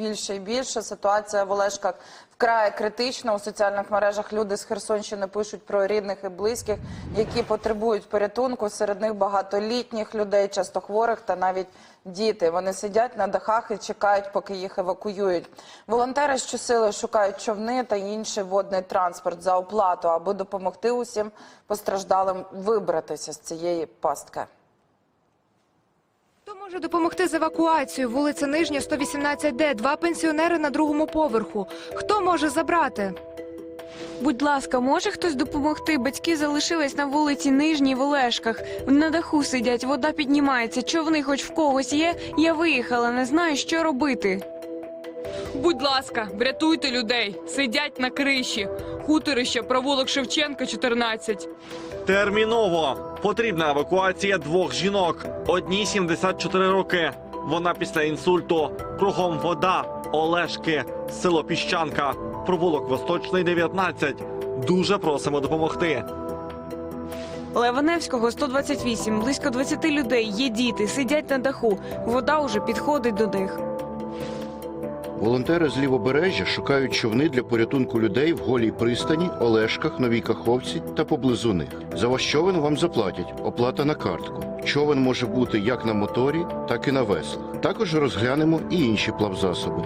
більше і більше. Ситуація в Олешках вкрай критична. У соціальних мережах люди з Херсонщини пишуть про рідних і близьких, які потребують порятунку. Серед них багатолітніх людей, часто хворих та навіть діти. Вони сидять на дахах і чекають, поки їх евакуюють. Волонтери щосили шукають човни та інший водний транспорт за оплату, аби допомогти усім постраждалим вибратися з цієї пастки. Хто може допомогти з евакуацією? Вулиця Нижня, 118Д. Два пенсіонери на другому поверху. Хто може забрати? Будь ласка, може хтось допомогти? Батьки залишились на вулиці Нижній в Олешках. На даху сидять, вода піднімається. Човни хоч в когось є. Я виїхала, не знаю, що робити. Будь ласка, врятуйте людей. Сидять на криші. Хуторище, провулок Шевченка, 14. Терміново потрібна евакуація двох жінок. Одній 74 роки. Вона після інсульту. Кругом вода, Олешки, село Піщанка, провулок Восточний 19. Дуже просимо допомогти. Леваневського 128, близько 20 людей. Є діти, сидять на даху. Вода уже підходить до них. Волонтери з лівобережжя шукають човни для порятунку людей в голій пристані, Олешках, Новій Каховці та поблизу них. За ваш човен вам заплатять. Оплата на картку. Човен може бути як на моторі, так і на веслах. Також розглянемо і інші плавзасоби.